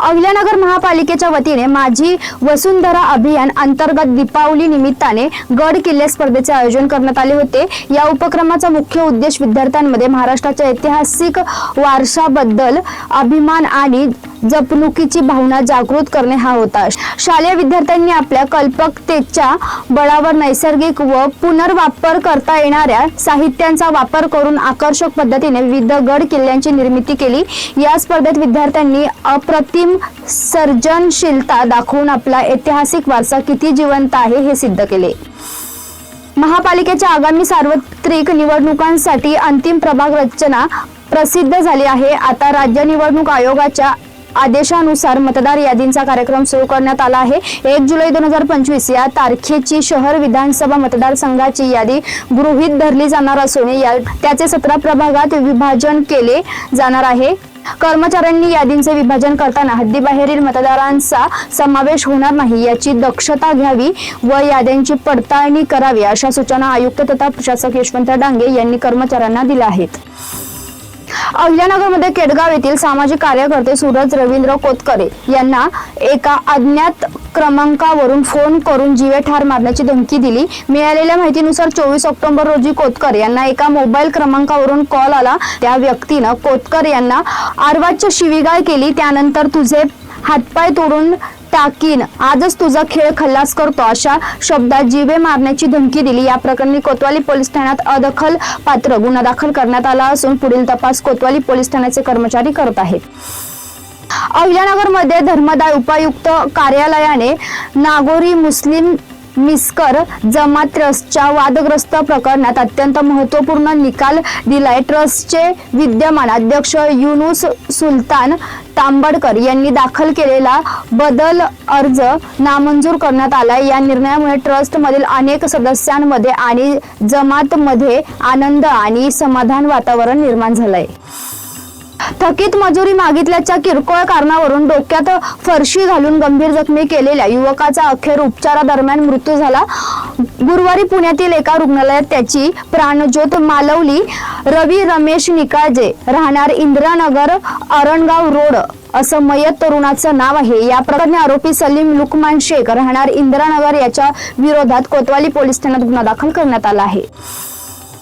अहिल्यानगर महापालिकेच्या वतीने माझी वसुंधरा अभियान अंतर्गत दीपावली निमित्ताने गड किल्ले स्पर्धेचे आयोजन करण्यात आले होते. या उपक्रमाचा मुख्य उद्देश विद्यार्थ्यांमध्ये महाराष्ट्राच्या ऐतिहासिक वारशाबद्दल अभिमान आणि जपणुकीची भावना जागृत करणे हा होता. शालेय विद्यार्थ्यांनी आपल्या कल्पकतेच्या बळावर नैसर्गिक व पुनर्वापर करता येणाऱ्या साहित्यांचा वापर करून आकर्षक पद्धतीने विविध गड किल्ल्यांची निर्मिती केली. या स्पर्धेत विद्यार्थ्यांनी अप्रतिम सर्जनशीलता दाखवून आपला ऐतिहासिक वारसा किती जिवंत आहे हे सिद्ध केले. महापालिकेच्या आगामी सार्वत्रिक निवडणुकांसाठी अंतिम प्रभाग रचना प्रसिद्ध झाली आहे. आता राज्य निवडणूक आयोगाच्या आदेशानुसार मतदार यादींचा कार्यक्रम सुरू करण्यात आला आहे. एक जुलै दोन हजार पंचवीस या तारखेची शहर विधानसभा मतदारसंघाची यादी गृहीत धरली जाणार असून या त्याचे सतरा प्रभागात विभाजन केले जाणार आहे. कर्मचाऱ्यांनी यादींचे विभाजन करताना हद्दीबाहेरील मतदारांचा समावेश होणार नाही याची दक्षता घ्यावी व याद्यांची पडताळणी करावी अशा सूचना आयुक्त तथा प्रशासक यशवंत डांगे यांनी कर्मचाऱ्यांना दिल्या आहेत. अहिल्यानगरमध्ये केडगाव येथील सामाजिक कार्यकर्ते सूरज रवींद्र कोतकरे यांना एका अज्ञात क्रमांकावरून फोन करून जीवे ठार मारण्याची धमकी दिली. मिळालेल्या माहितीनुसार चोवीस ऑक्टोबर रोजी कोतकर यांना एका मोबाईल क्रमांकावरून कॉल आला. त्या व्यक्तीनं कोतकर यांना आरवाच्य शिवीगाळ केली. त्यानंतर तुझे हातपाय तोडून टाकीन. आजच तुझा खेळ खल्लास करतो अशा शब्दात जीवे मारण्याची धमकी दिली. या प्रकरणी कोतवाली पोलीस ठाण्यात अदखल पात्र गुन्हा दाखल करण्यात आला असून पुढील तपास कोतवाली पोलीस ठाण्याचे कर्मचारी करत आहेत. अहिल्यानगरमध्ये धर्मदाय उपायुक्त कार्यालयाने नागोरी मुस्लिम मिस्कर जमात ट्रस्टच्या वादग्रस्त प्रकरणात अत्यंत महत्त्वपूर्ण निकाल दिलाय. ट्रस्टचे विद्यमान अध्यक्ष युनुस सुलतान तांबडकर यांनी दाखल केलेला बदल अर्ज नामंजूर करण्यात आलाय. या निर्णयामुळे ट्रस्टमधील अनेक सदस्यांमध्ये आणि जमातमध्ये आनंद आणि समाधान वातावरण निर्माण झालंय. थकीत मजुरी मागितल्याच्या किरकोळ कारणावरून डोक्यात फरशी घालून गंभीर जखमी केलेल्या युवकाचा अखेर उपचारादरम्यान मृत्यू झाला. गुरुवारी पुण्यातील एका रुग्णालयात त्याची प्राणज्योत मालवली रवी रमेश निकाळजे राहणार इंदिरानगर अरणगाव रोड असं मयत तरुणाचं नाव आहे. या प्रकरणी आरोपी सलीम लुकमान शेख राहणार इंदिरानगर याच्या विरोधात कोतवाली पोलीस ठाण्यात गुन्हा दाखल करण्यात आला आहे.